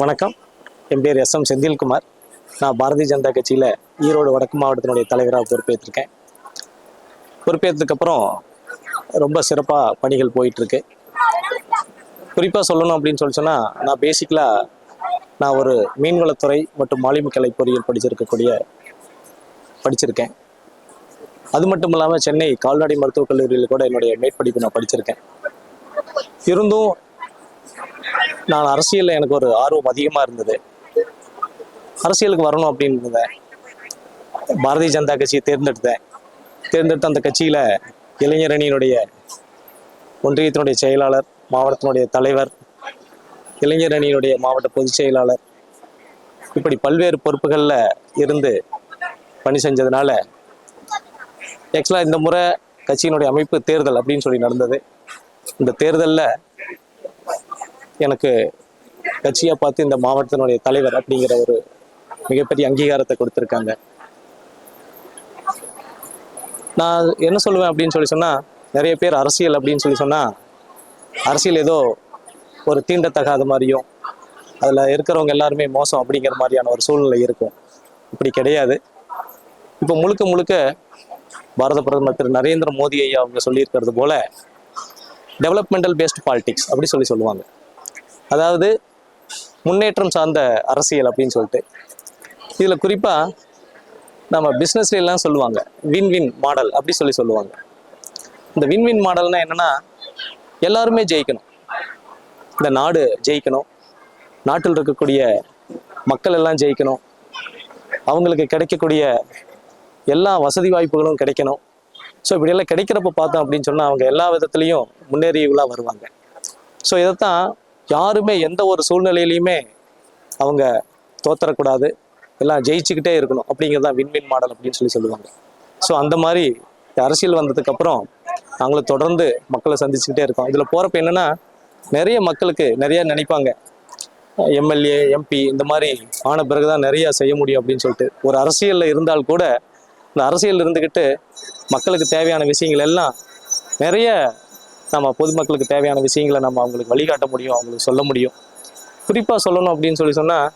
வணக்கம். என் பேர் S M Senthilkumar. நான் பாரதிய ஜனதா கட்சியில் ஈரோடு வடக்கு மாவட்டத்தினுடைய தலைவராக பொறுப்பேற்றிருக்கேன். பொறுப்பேற்றதுக்கப்புறம் ரொம்ப சிறப்பாக பணிகள் போயிட்டுருக்கு. குறிப்பாக சொல்லணும் அப்படின்னு சொல்லி சொன்னால் நான் பேசிக்கலாக நான் ஒரு மீன்வளத்துறை மற்றும் மாலுமிக்கலை பொறியியல் படிச்சிருக்கக்கூடிய படிச்சிருக்கேன். அது மட்டும் இல்லாமல் சென்னை கால்நடை மருத்துவக் கல்லூரியில் கூட என்னுடைய மேற்படிப்பு நான் படிச்சிருக்கேன். இருந்தும் நான் அரசியலில் எனக்கு ஒரு ஆர்வம் அதிகமாக இருந்தது. அரசியலுக்கு வரணும் அப்படின்னு இருந்தேன் பாரதிய ஜனதா கட்சியை தேர்ந்தெடுத்தேன். தேர்ந்தெடுத்த அந்த கட்சியில் இளைஞரணியினுடைய ஒன்றியத்தினுடைய செயலாளர் மாவட்டத்தினுடைய தலைவர் இளைஞரணியினுடைய மாவட்ட பொதுச் செயலாளர் இப்படி பல்வேறு பொறுப்புகளில் இருந்து பணி செஞ்சதுனால ஆக்சுவலாக இந்த முறை கட்சியினுடைய அமைப்பு தேர்தல் அப்படின்னு சொல்லி நடந்தது. இந்த தேர்தலில் எனக்கு கட்சியை பார்த்து இந்த மாவட்டத்தினுடைய தலைவர் அப்படிங்கிற ஒரு மிகப்பெரிய அங்கீகாரத்தை கொடுத்துருக்காங்க. நான் என்ன சொல்லுவேன் அப்படின்னு சொல்லி சொன்னால் நிறைய பேர் அரசியல் அப்படின்னு சொல்லி சொன்னால் அரசியல் ஏதோ ஒரு தீண்டத்தகாத மாதிரியும் அதில் இருக்கிறவங்க எல்லாருமே மோசம் அப்படிங்கிற மாதிரியான ஒரு சூழ்நிலை இருக்கும். இப்படி கிடையாது. இப்போ முழுக்க முழுக்க பாரத பிரதமர் திரு நரேந்திர மோடி ஐயா அவங்க சொல்லியிருக்கிறது போல டெவலப்மெண்டல் பேஸ்ட் பாலிடிக்ஸ் அப்படி சொல்லி சொல்லுவாங்க. அதாவது முன்னேற்றம் சார்ந்த அரசியல் அப்படின்னு சொல்லிட்டு. இதில் குறிப்பாக நம்ம பிஸ்னஸ்லாம் எல்லாம் சொல்லுவாங்க வின் வின் மாடல் அப்படி சொல்லி சொல்லுவாங்க. இந்த வின் வின் மாடல்னா என்னன்னா எல்லாருமே ஜெயிக்கணும். இந்த நாடு ஜெயிக்கணும். நாட்டில் இருக்கக்கூடிய மக்கள் எல்லாம் ஜெயிக்கணும். அவங்களுக்கு கிடைக்கக்கூடிய எல்லா வசதி வாய்ப்புகளும் கிடைக்கணும். ஸோ இப்படியெல்லாம் கிடைக்கிறப்ப பார்த்தோம் அப்படின்னு சொன்னால் அவங்க எல்லா விதத்துலேயும் முன்னேறியவர்களாக வருவாங்க. ஸோ இதைத்தான் யாருமே எந்த ஒரு சூழ்நிலையிலையுமே அவங்க தோத்தரக்கூடாது. எல்லாம் ஜெயிச்சுக்கிட்டே இருக்கணும். அப்படிங்கிறது தான் வின்வின் மாடல் அப்படின்னு சொல்லி சொல்லுவாங்க. ஸோ அந்த மாதிரி அரசியல் வந்ததுக்கப்புறம் நாங்களும் தொடர்ந்து மக்களை சந்திச்சுக்கிட்டே இருக்கோம். இதில் போகிறப்ப என்னென்னா நிறைய மக்களுக்கு நிறைய நினைப்பாங்க. எம்எல்ஏ எம்பி இந்த மாதிரி ஆன பிறகு தான் நிறையா செய்ய முடியும் அப்படின்னு சொல்லிட்டு. ஒரு அரசியலில் இருந்தால் கூட இந்த அரசியல் இருந்துக்கிட்டு மக்களுக்கு தேவையான விஷயங்கள் எல்லாம் நிறைய நம்ம பொதுமக்களுக்கு தேவையான விஷயங்களை நம்ம அவங்களுக்கு வழிகாட்ட முடியும் அவங்களுக்கு சொல்ல முடியும். குறிப்பாக சொல்லணும் அப்படின்னு சொல்லி சொன்னால்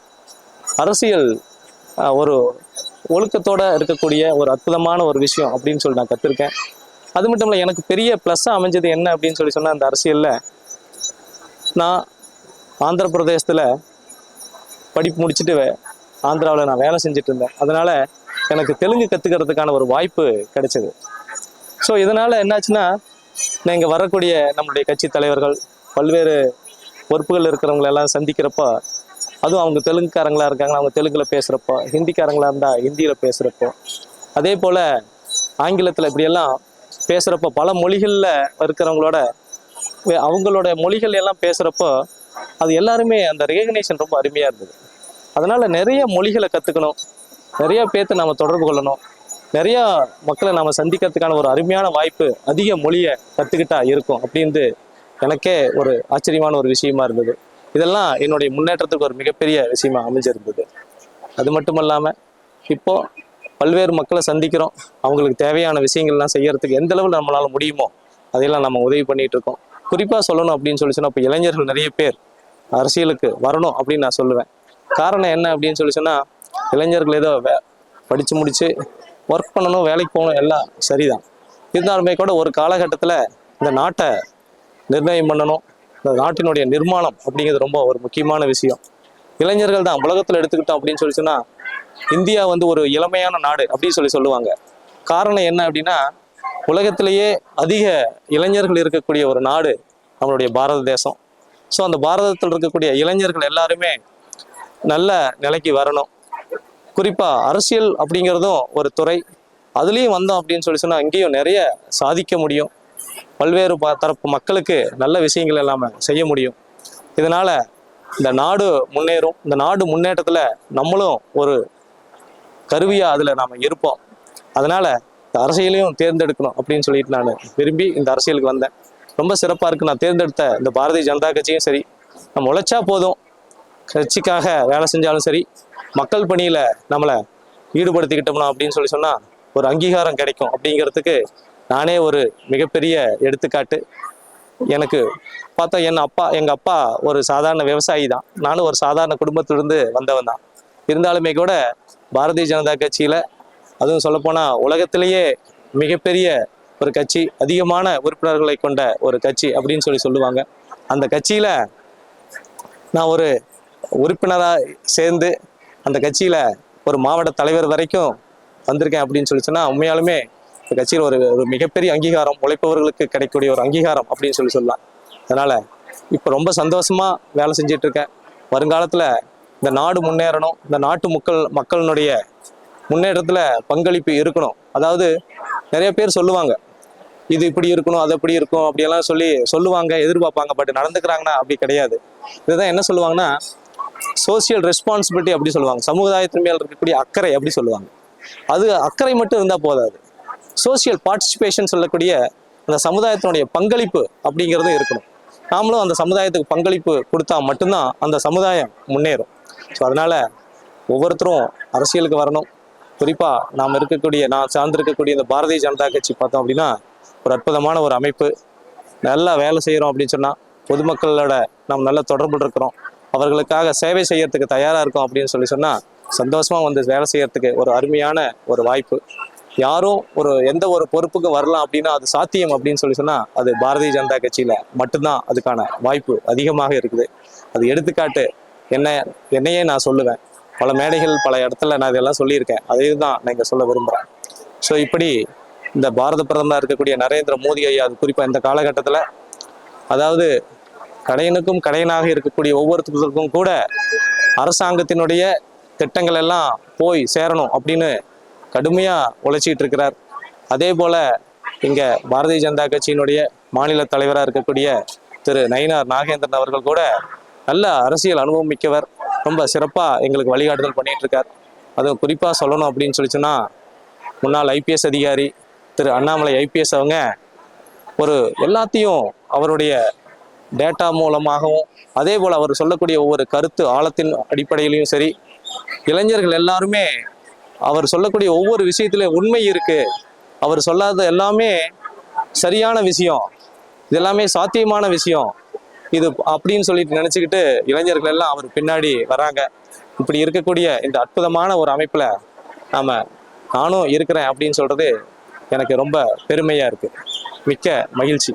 அரசியல் ஒரு ஒழுக்கத்தோடு இருக்கக்கூடிய ஒரு அற்புதமான ஒரு விஷயம் அப்படின்னு சொல்லி நான் கற்றுருக்கேன் அது மட்டும் இல்லை எனக்கு பெரிய ப்ளஸ்ஸாக அமைஞ்சது என்ன அப்படின்னு சொல்லி சொன்னால் அந்த அரசியலில் நான் ஆந்திர பிரதேசத்தில் படிப்பு முடிச்சுட்டு ஆந்திராவில் நான் வேலை செஞ்சுட்டு இருந்தேன். அதனால் எனக்கு தெலுங்கு கற்றுக்கிறதுக்கான ஒரு வாய்ப்பு கிடைச்சது. ஸோ இதனால் என்னாச்சுன்னா நான் இங்கே வரக்கூடிய நம்மளுடைய கட்சி தலைவர்கள் பல்வேறு பொறுப்புகள் இருக்கிறவங்கள எல்லாம் சந்திக்கிறப்போ அதுவும் அவங்க தெலுங்குக்காரங்களாக இருக்காங்க அவங்க தெலுங்கில் பேசுகிறப்போ ஹிந்திக்காரங்களாக இருந்தால் ஹிந்தியில் பேசுகிறப்போ அதே போல் ஆங்கிலத்தில் இப்படியெல்லாம் பேசுகிறப்போ பல மொழிகளில் இருக்கிறவங்களோட அவங்களோட மொழிகள் எல்லாம் பேசுகிறப்போ அது எல்லாருமே அந்த ரெகக்னேஷன் ரொம்ப அருமையாக இருந்தது. அதனால் நிறைய மொழிகளை கற்றுக்கணும் நிறைய பேர்த்து நம்ம தொடர்பு கொள்ளணும். நிறையா மக்களை நாம் சந்திக்கிறதுக்கான ஒரு அருமையான வாய்ப்பு அதிக மொழியை கற்றுக்கிட்டா இருக்கும் அப்படின்ட்டு எனக்கே ஒரு ஆச்சரியமான ஒரு விஷயமா இருந்தது. இதெல்லாம் என்னுடைய முன்னேற்றத்துக்கு ஒரு மிகப்பெரிய விஷயமா அமைஞ்சிருந்தது. அது மட்டும் இல்லாமல் இப்போ பல்வேறு மக்களை சந்திக்கிறோம். அவங்களுக்கு தேவையான விஷயங்கள்லாம் செய்யறதுக்கு எந்த அளவில் நம்மளால முடியுமோ அதையெல்லாம் நம்ம உதவி பண்ணிட்டு இருக்கோம். குறிப்பாக சொல்லணும் அப்படின்னு சொல்லி சொன்னால் இப்போ இளைஞர்கள் நிறைய பேர் அரசியலுக்கு வரணும் அப்படின்னு நான் சொல்லுவேன். காரணம் என்ன அப்படின்னு சொல்லி சொன்னால் இளைஞர்கள் ஏதோ படித்து முடித்து ஒர்க் பண்ணணும் வேலைக்கு போகணும் எல்லாம் சரிதான். இருந்தாலுமே கூட ஒரு காலகட்டத்தில் இந்த நாட்டை நிர்ணயம் பண்ணணும் இந்த நாட்டினுடைய நிர்மாணம் அப்படிங்கிறது ரொம்ப ஒரு முக்கியமான விஷயம். இளைஞர்கள் தான் உலகத்தில் எடுத்துக்கிட்டோம் அப்படின்னு சொல்லி சொன்னால் இந்தியா வந்து ஒரு இளமையான நாடு அப்படின்னு சொல்லி சொல்லுவாங்க. காரணம் என்ன அப்படின்னா உலகத்திலேயே அதிக இளைஞர்கள் இருக்கக்கூடிய ஒரு நாடு நம்மளுடைய பாரத தேசம். ஸோ அந்த பாரதத்தில் இருக்கக்கூடிய இளைஞர்கள் எல்லாருமே நல்ல நிலைக்கு வரணும். குறிப்பாக அரசியல் அப்படிங்கிறதும் ஒரு துறை. அதுலேயும் வந்தோம் அப்படின்னு சொல்லி சொன்னால் அங்கேயும் நிறைய சாதிக்க முடியும். பல்வேறு ப- தரப்பு மக்களுக்கு நல்ல விஷயங்கள் எல்லாமே செய்ய முடியும். இதனால் இந்த நாடு முன்னேறும். இந்த நாடு முன்னேற்றத்தில் நம்மளும் ஒரு கருவியாக அதில் நாம் இருப்போம். அதனால் இந்த அரசியலையும் தேர்ந்தெடுக்கணும் அப்படின்னு சொல்லிட்டு நான் விரும்பி இந்த அரசியலுக்கு வந்தேன். ரொம்ப சிறப்பாக இருக்குது நான் தேர்ந்தெடுத்த இந்த பாரதிய ஜனதா கட்சியும் சரி. நம்ம உழைச்சா போதும். கட்சிக்காக வேலை செஞ்சாலும் சரி. மக்கள் பணியில் நம்மளை ஈடுபடுத்திக்கிட்டோம்னா அப்படின்னு சொல்லி சொன்னால் ஒரு அங்கீகாரம் கிடைக்கும் அப்படிங்கிறதுக்கு நானே ஒரு மிகப்பெரிய எடுத்துக்காட்டு. எனக்கு பார்த்தா என் அப்பா எங்கள் அப்பா ஒரு சாதாரண விவசாயி தான். நானும் ஒரு சாதாரண குடும்பத்திலிருந்து வந்தவன் தான். இருந்தாலுமே கூட பாரதிய ஜனதா கட்சியில் அதுவும் சொல்லப்போனால் உலகத்திலேயே மிகப்பெரிய ஒரு கட்சி அதிகமான உறுப்பினர்களை கொண்ட ஒரு கட்சி அப்படின்னு சொல்லி சொல்லுவாங்க. அந்த கட்சியில் நான் ஒரு உறுப்பினராக சேர்ந்து அந்த கட்சியில் ஒரு மாவட்ட தலைவர் வரைக்கும் வந்திருக்கேன் அப்படின்னு சொல்லி சொன்னால் உண்மையாலுமே இந்த கட்சியில் ஒரு ஒரு மிகப்பெரிய அங்கீகாரம் உழைப்பவர்களுக்கு கிடைக்கக்கூடிய ஒரு அங்கீகாரம் அப்படின்னு சொல்லி சொல்லலாம். அதனால் இப்போ ரொம்ப சந்தோஷமாக வேலை செஞ்சிட்டு இருக்கேன். வருங்காலத்தில் இந்த நாடு முன்னேறணும் இந்த நாட்டு மக்கள் மக்களினுடைய முன்னேற்றத்தில் பங்களிப்பு இருக்கணும். அதாவது நிறைய பேர் சொல்லுவாங்க இது இப்படி இருக்கணும் அது அப்படி இருக்கும் அப்படியெல்லாம் சொல்லி சொல்லுவாங்க எதிர்பார்ப்பாங்க. பட் நடந்துக்கிறாங்கன்னா அப்படி கிடையாது. இதுதான் என்ன சொல்லுவாங்கன்னா சோசியல் ரெஸ்பான்சிபிலிட்டி அப்படி சொல்லுவாங்க. சமுதாயத்தின் மேல் இருக்கக்கூடிய அக்கறை அப்படி சொல்லுவாங்க. அது அக்கறை மட்டும் இருந்தால் போதாது. சோசியல் பார்ட்டிசிபேஷன் சொல்லக்கூடிய அந்த சமுதாயத்தினுடைய பங்களிப்பு அப்படிங்கிறதும் இருக்கணும். நாமளும் அந்த சமுதாயத்துக்கு பங்களிப்பு கொடுத்தா மட்டும்தான் அந்த சமுதாயம் முன்னேறும். ஸோ அதனால ஒவ்வொருத்தரும் அரசியலுக்கு வரணும். குறிப்பாக நாம் இருக்கக்கூடிய நான் சார்ந்திருக்கக்கூடிய இந்த பாரதிய ஜனதா கட்சி பார்த்தோம் அப்படின்னா ஒரு அற்புதமான ஒரு அமைப்பு. நல்லா வேலை செய்கிறோம் அப்படின்னு சொன்னால் பொதுமக்களோட நாம் நல்ல தொடர்பு இருக்கிறோம். அவர்களுக்காக சேவை செய்யறதுக்கு தயாராக இருக்கும் அப்படின்னு சொல்லி சொன்னால் சந்தோஷமாக வந்து வேலை செய்யறதுக்கு ஒரு அருமையான ஒரு வாய்ப்பு. யாரும் ஒரு எந்த ஒரு பொறுப்புக்கு வரலாம் அப்படின்னா அது சாத்தியம் அப்படின்னு சொல்லி சொன்னால் அது பாரதிய ஜனதா கட்சியில் மட்டும்தான் அதுக்கான வாய்ப்பு அதிகமாக இருக்குது. அது எடுத்துக்காட்டு என்ன என்னையே நான் சொல்லுவேன். பல மேடைகள் பல இடத்துல நான் இதெல்லாம் சொல்லியிருக்கேன். அதே தான் நான் இங்கே சொல்ல விரும்புகிறேன் ஸோ இப்படி இந்த பாரத பிரதமராக இருக்கக்கூடிய நரேந்திர மோடி ஐயா அது குறிப்பாக இந்த காலகட்டத்தில் அதாவது கடையனுக்கும் கடையனாக இருக்கக்கூடிய ஒவ்வொருத்தருக்கும் கூட அரசாங்கத்தினுடைய திட்டங்கள் எல்லாம் போய் சேரணும் அப்படின்னு கடுமையாக உழைச்சிட்டு இருக்கிறார். அதே போல் இங்கே பாரதிய ஜனதா கட்சியினுடைய மாநில தலைவராக இருக்கக்கூடிய திரு நயினார் நாகேந்திரன் அவர்கள் கூட நல்ல அரசியல் அனுபவம் மிக்கவர். ரொம்ப சிறப்பாக எங்களுக்கு வழிகாட்டுதல் பண்ணிகிட்ருக்கார் இருக்கார். அதுவும் குறிப்பாக சொல்லணும் அப்படின்னு சொல்லி முன்னாள் ஐபிஎஸ் அதிகாரி திரு அண்ணாமலை ஐபிஎஸ் அவங்க ஒரு எல்லாத்தையும் அவருடைய டேட்டா மூலமாகவும் அதே போல் அவர் சொல்லக்கூடிய ஒவ்வொரு கருத்து ஆழத்தின் அடிப்படையிலையும் சரி இளைஞர்கள் எல்லாருமே அவர் சொல்லக்கூடிய ஒவ்வொரு விஷயத்திலும் உண்மை இருக்கு. அவர் சொல்லாத எல்லாமே சரியான விஷயம். இது எல்லாமே சாத்தியமான விஷயம். இது அப்படின்னு சொல்லிட்டு நினச்சிக்கிட்டு இளைஞர்கள் எல்லாம் அவர் பின்னாடி வராங்க. இப்படி இருக்கக்கூடிய இந்த அற்புதமான ஒரு அமைப்பில் நாம் நானும் இருக்கிறேன் அப்படின்னு சொல்கிறது எனக்கு ரொம்ப பெருமையாக இருக்குது மிக்க மகிழ்ச்சி.